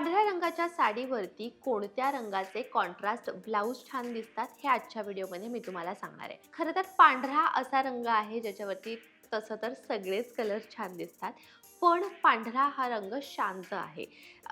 पांढऱ्या रंगाच्या साडीवरती कोणत्या रंगाचे कॉन्ट्रास्ट ब्लाऊज छान दिसतात हे आजच्या व्हिडिओमध्ये मी तुम्हाला सांगणार आहे. खरं तर पांढरा असा रंग आहे ज्याच्यावरती तसं तर सगळेच कलर छान दिसतात पण पांढरा हा रंग शांत आहे.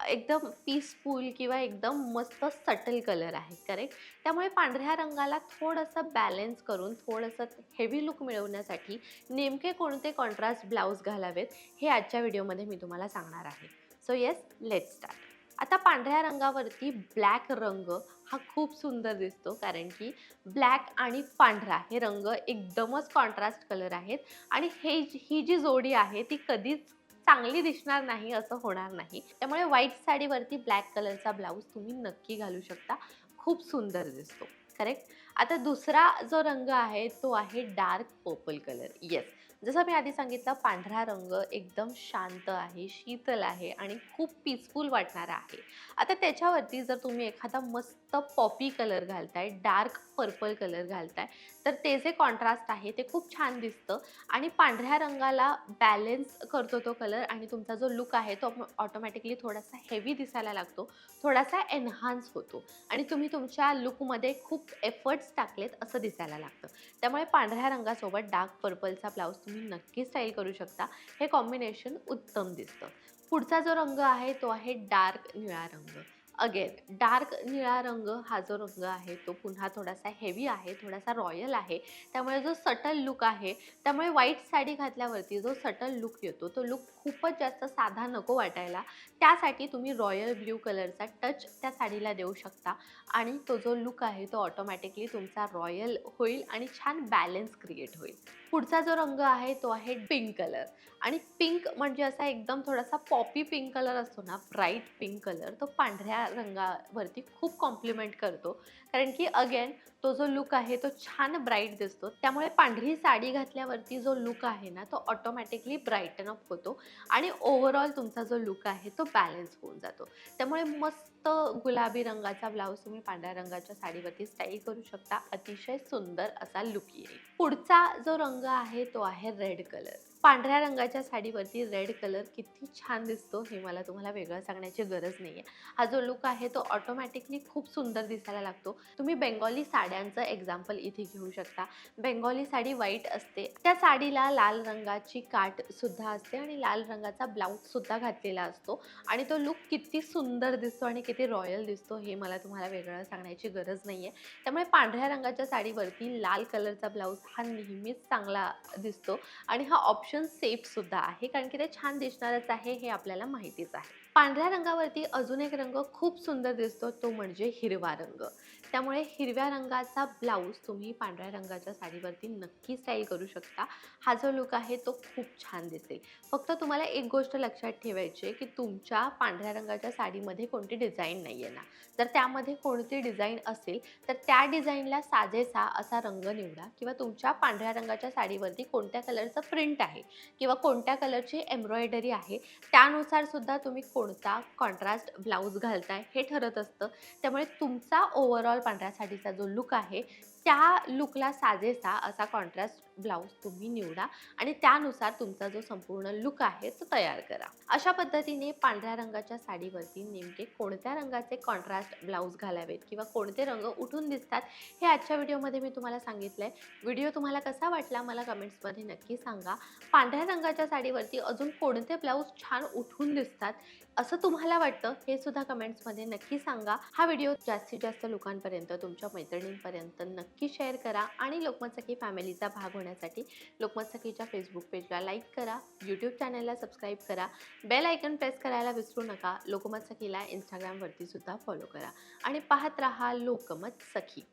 एकदम पीसफुल किंवा एकदम मस्त सटल कलर आहे करेक्ट त्यामुळे पांढऱ्या रंगाला थोडंसं बॅलेन्स करून थोडंसं हेवी लुक मिळवण्यासाठी नेमके कोणते कॉन्ट्रास्ट ब्लाऊज घालावेत हे आजच्या व्हिडिओमध्ये मी तुम्हाला सांगणार आहे. सो येस लेट स्टार्ट आता पांढऱ्या रंगावरती ब्लॅक रंग हा खूप सुंदर दिसतो कारण की ब्लॅक आणि पांढरा हे रंग एकदमच कॉन्ट्रास्ट कलर आहेत. आणि हे ही जी जोडी आहे ती कधीच चांगली दिसणार नाही असं होणार नाही. त्यामुळे व्हाईट साडीवरती ब्लॅक कलरचा ब्लाऊज तुम्ही नक्की घालू शकता. खूप सुंदर दिसतो. करेक्ट आता दुसरा जो रंग आहे तो आहे डार्क पर्पल कलर येस जसं मी आधी सांगितलं पांढरा रंग एकदम शांत आहे शीतल आहे आणि खूप पीसफुल वाटणारा आहे. आता त्याच्यावरती जर तुम्ही एखादा मस्त पॉपी कलर घालताय डार्क पर्पल कलर घालताय तर ते जे कॉन्ट्रास्ट आहे ते खूप छान दिसतं आणि पांढऱ्या रंगाला बॅलेन्स करतो तो कलर आणि तुमचा जो लुक आहे तो ऑटोमॅटिकली थोडासा हेवी दिसायला लागतो थोडासा एन्हान्स होतो आणि तुम्ही तुमच्या लुकमध्ये खूप एफर्ट्स टाकलेत असं दिसायला लागतं. त्यामुळे पांढऱ्या रंगासोबत डार्क पर्पलचा ब्लाऊज तुम्ही नक्की स्टाईल करू शकता. हे कॉम्बिनेशन उत्तम दिसतं. पुढचा जो रंग आहे तो आहे डार्क निळा रंग. अगेन डार्क निळा रंग हा जो रंग आहे तो पुन्हा थोडासा हेवी आहे थोडासा रॉयल आहे. त्यामुळे जो सटल लुक आहे त्यामुळे व्हाईट साडी घातल्यावरती जो सटल लुक येतो तो लुक खूपच जास्त साधा नको वाटायला. त्यासाठी तुम्ही रॉयल ब्ल्यू कलरचा टच त्या साडीला देऊ शकता. आणि तो जो लुक आहे तो ऑटोमॅटिकली तुमचा रॉयल होईल आणि छान बॅलन्स क्रिएट होईल. पुढचा जो रंग आहे तो आहे पिंक कलर आणि पिंक म्हणजे असा एकदम थोडासा पॉपी पिंक कलर असतो ना ब्राईट पिंक कलर तो पांढऱ्या रंगावरती खूप कॉम्प्लिमेंट करतो. कारण की अगेन तो जो लुक आहे तो छान ब्राईट दिसतो. त्यामुळे पांढरी साडी घातल्यावरती जो लुक आहे ना तो ऑटोमॅटिकली ब्राईटन अप होतो आणि ओव्हरऑल तुमचा जो लुक आहे तो बॅलन्स होऊन जातो. त्यामुळे मस्त गुलाबी रंगाचा ब्लाऊज तुम्ही पांढऱ्या रंगाच्या साडीवरती स्टाईल करू शकता. अतिशय सुंदर असा लुक येईल. पुढचा जो रंग आहे तो आहे रेड कलर पांढऱ्या रंगाच्या साडीवरती रेड कलर किती छान दिसतो हे मला तुम्हाला वेगळं सांगण्याची गरज नाही आहे हा जो लुक आहे तो ऑटोमॅटिकली खूप सुंदर दिसायला लागतो. तुम्ही बेंगॉली साड्यांचं एक्झाम्पल इथे घेऊ शकता. बेंगॉली साडी व्हाईट असते. त्या साडीला लाल रंगाची काठ सुद्धा असते आणि लाल रंगाचा ब्लाऊज सुद्धा घातलेला असतो. आणि तो लुक किती सुंदर दिसतो आणि किती रॉयल दिसतो हे मला तुम्हाला वेगळं सांगण्याची गरज नाही आहे त्यामुळे पांढऱ्या रंगाच्या साडीवरती लाल कलरचा ब्लाऊज हा नेहमीच चांगला दिसतो आणि हा ऑप्शन सेफसुद्धा आहे. कारण की ते छान दिसणारच आहे हे आपल्याला माहितीच आहे. पांढऱ्या रंगावरती अजून एक रंग खूप सुंदर दिसतो तो म्हणजे हिरवा रंग. त्यामुळे हिरव्या रंगाचा ब्लाऊज तुम्ही पांढऱ्या रंगाच्या साडीवरती नक्की स्टाईल करू शकता. हा जो लुक आहे तो खूप छान दिसेल. फक्त तुम्हाला एक गोष्ट लक्षात ठेवायची आहे की तुमच्या पांढऱ्या रंगाच्या साडीमध्ये कोणती डिझाईन नाही आहे ना. जर त्यामध्ये कोणती डिझाईन असेल तर त्या डिझाईनला साजेसा असा रंग निवडा किंवा तुमच्या पांढऱ्या रंगाच्या साडीवरती कोणत्या कलरचं प्रिंट आहे किंवा कोणत्या कलरची एम्ब्रॉयडरी आहे त्यानुसार सुद्धा तुम्ही कोणता कॉन्ट्रास्ट ब्लाऊज घालताय हे ठरत असतं. त्यामुळे तुमचा ओव्हरऑल पांढऱ्या साडीचा जो लुक आहे त्या लुकला साजेसा असा कॉन्ट्रास्ट ब्लाऊज तुम्ही निवडा आणि त्यानुसार तुमचा जो संपूर्ण लुक आहे तो तयार करा. अशा पद्धतीने पांढऱ्या रंगाच्या साडीवरती नेमके कोणत्या रंगाचे कॉन्ट्रास्ट ब्लाऊज घालावेत किंवा कोणते रंग उठून दिसतात हे आजच्या व्हिडिओमध्ये मी तुम्हाला सांगितलं आहे व्हिडिओ तुम्हाला कसा वाटला मला कमेंट्समध्ये नक्की सांगा. पांढऱ्या रंगाच्या साडीवरती अजून कोणते ब्लाऊज छान उठून दिसतात असं तुम्हाला वाटतं हे सुद्धा कमेंट्समध्ये नक्की सांगा. हा व्हिडिओ जास्तीत जास्त लोकांपर्यंत तुमच्या मैत्रिणींपर्यंत नक्की शेअर करा आणि लोकमत सखी फॅमिलीचा भाग होण्यासाठी लोकमत सखीच्या फेसबुक पेजला लाईक करा यूट्यूब चॅनलला सबस्क्राईब करा बेल आयकन प्रेस करायला विसरू नका लोकमत सखीला इंस्टाग्रामवरती सुद्धा फॉलो करा आणि पाहत रहा लोकमत सखी